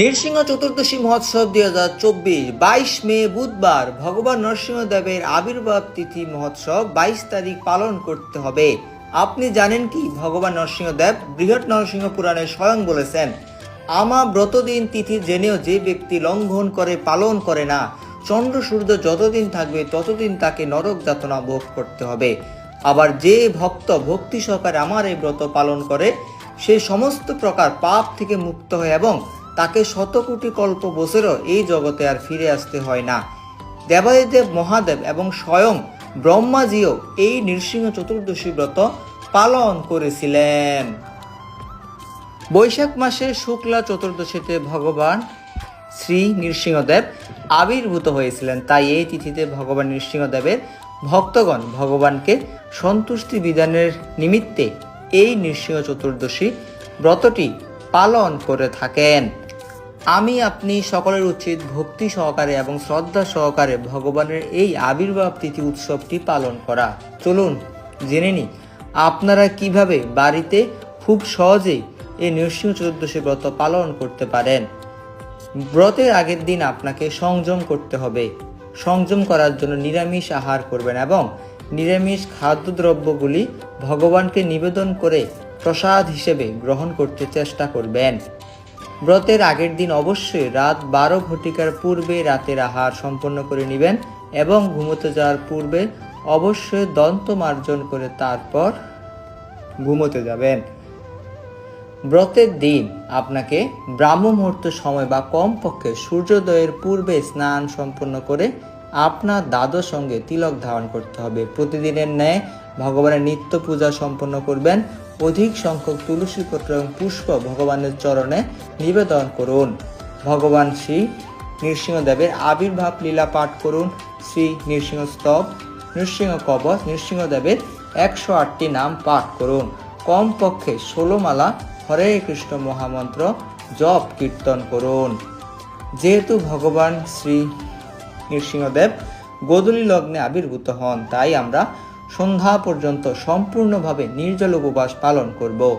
নৃসিংহ চতুর্দশী মহোৎসব দুই হাজার চব্বিশ, বাইশ মে বুধবার ভগবান নরসিংহদেবের আবির্ভাব তিথি মহোৎসব বাইশ তারিখ পালন করতে হবে। আপনি জানেন কি? ভগবান নরসিংহদেব বৃহৎ নরসিংহ পুরাণে স্বয়ং বলেছেন, আমা ব্রতদিন তিথি জেনেও যে ব্যক্তি লঙ্ঘন করে পালন করে না, চন্দ্র সূর্য যতদিন থাকবে ততদিন তাকে নরক যাতনা ভোগ করতে হবে। আবার যে ভক্ত ভক্তি সহকারে আমার এই ব্রত পালন করে, সে সমস্ত প্রকার পাপ থেকে মুক্ত হয় এবং তাকে শতকোটি কল্প বছরও এই জগতে আর ফিরে আসতে হয় না। দেবাদিদেব মহাদেব এবং স্বয়ং ব্রহ্মাজিও এই নৃসিংহ চতুর্দশী ব্রত পালন করেছিলেন। বৈশাখ মাসে শুক্লা চতুর্দশীতে ভগবান শ্রী নৃসিংহদেব আবির্ভূত হয়েছিলেন। তাই এই তিথিতে ভগবান নৃসিংহদেবের ভক্তগণ ভগবানকে সন্তুষ্টি বিধানের নিমিত্তে এই নৃসিংহ চতুর্দশী ব্রতটি পালন করে থাকেন। আমি আপনি সকলের উচিত ভক্তি সহকারে এবং শ্রদ্ধা সহকারে ভগবানের এই আবির্ভাব তিথি উৎসবটি পালন করা। চলুন জেনে নিই, আপনারা কীভাবে বাড়িতে খুব সহজেই এই নৃসিংহ চতুর্দশী ব্রত পালন করতে পারেন? ব্রতের আগের দিন আপনাকে সংযম করতে হবে। সংযম করার জন্য নিরামিষ আহার করবেন এবং নিরামিষ খাদ্যদ্রব্যগুলি ভগবানকে নিবেদন করে প্রসাদ হিসেবে গ্রহণ করতে চেষ্টা করবেন। ব্রতের আগের দিন অবশ্যই রাত বারো ঘটিকার পূর্বে রাতের আহার সম্পন্ন করে নেবেন এবং ঘুমোতে যাওয়ার পূর্বে অবশ্যই দন্ত মার্জন করে তারপর ঘুমোতে যাবেন। ব্রতের দিন আপনাকে ব্রাহ্ম মুহূর্ত সময় বা কমপক্ষে সূর্যোদয়ের পূর্বে স্নান সম্পন্ন করে আপনার দাদর সঙ্গে তিলক ধারণ করতে হবে। প্রতিদিনের ন্যায় ভগবানের নিত্য পূজা সম্পন্ন করবেন। অধিক সংখ্যক তুলসী পত্র এবং পুষ্প ভগবানের চরণে নিবেদন করুন। ভগবান শ্রী নৃসিংহদেবের আবির্ভাব লীলা পাঠ করুন। শ্রী নৃসিংহ স্তব, নৃসিংহ কবচ, নৃসিংহদেবের একশো আটটি নাম পাঠ করুন। কমপক্ষে ষোলো মালা হরে কৃষ্ণ মহামন্ত্র জপ কীর্তন করুন। যেহেতু ভগবান শ্রী নৃসিংহদেব গোদলী লগ্নে আবির্ভূত হন, তাই আমরা সন্ধ্যা পর্যন্ত সম্পূর্ণভাবে নির্জল উপবাস পালন করব।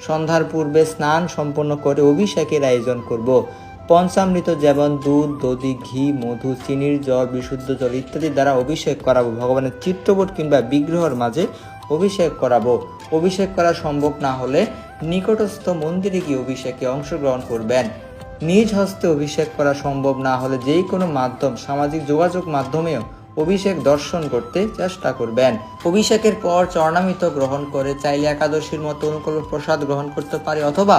সন্ধ্যার পূর্বে স্নান সম্পন্ন করে অভিষেকের আয়োজন করব। পঞ্চামৃত যেমন দুধ, দধি, ঘি, মধু, চিনির জল, বিশুদ্ধ জল ইত্যাদি দ্বারা অভিষেক করাবো। ভগবানের চিত্রপট কিংবা বিগ্রহের মাঝে অভিষেক করাবো। অভিষেক করা সম্ভব না হলে নিকটস্থ মন্দিরে গিয়ে অভিষেকে অংশগ্রহণ করবেন। নিজ হস্তে অভিষেক করা সম্ভব না হলে যেই কোনো মাধ্যম, সামাজিক যোগাযোগ মাধ্যমেও অভিষেক দর্শন করতে চেষ্টা করবেন। অভিষেকের পর চরণামিত গ্রহণ করে চাইলে একাদশীর মতো অনুকল্প প্রসাদ গ্রহণ করতে পারে অথবা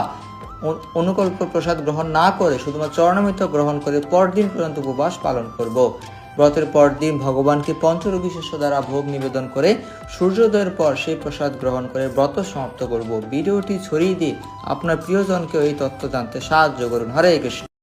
অনুকল্প প্রসাদ গ্রহণ না করে শুধুমাত্র চরণামিত গ্রহণ করে পরদিন পর্যন্ত উপবাস পালন করব। ব্রতের পরদিন ভগবানকে পঞ্চরবিশেষ দ্বারা ভোগ নিবেদন করে সূর্যোদয়ের পর সেই প্রসাদ গ্রহণ করে ব্রত সমাপ্ত করব। ভিডিওটি ছড়িয়ে দিয়ে আপনার প্রিয়জনকে এই তত্ত্ব জানতে সাহায্য করুন। হরে কৃষ্ণ।